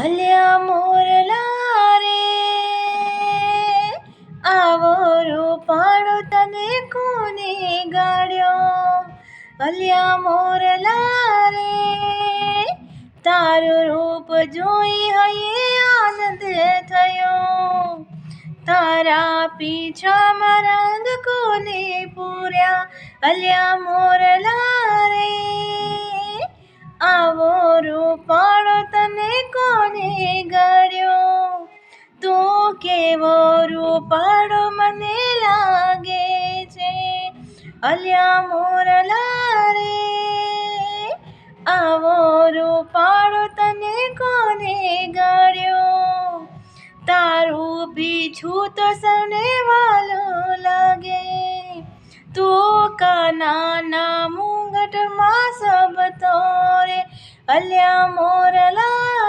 અલ્યા મોરલા રે આવો રૂપાળો તને કોને ગાડ્યો અલ્યા મોરલા રે તારું રૂપ જોઈ હૈયે આનંદ થયો. તારા પીછામાં રંગ કોને પૂર્યા? અલ્યા મોરલા રે આવો રૂપાળો કેવો રૂપાળો મને લાગે છે? અલ્યા મોરલા રે આવો રૂપાળો તને કોને ગળ્યો? તારું પીછું તો સને વાલો લાગે. તું કાનાના મુંગટમાં સબ તોરે, અલ્યા મોરલા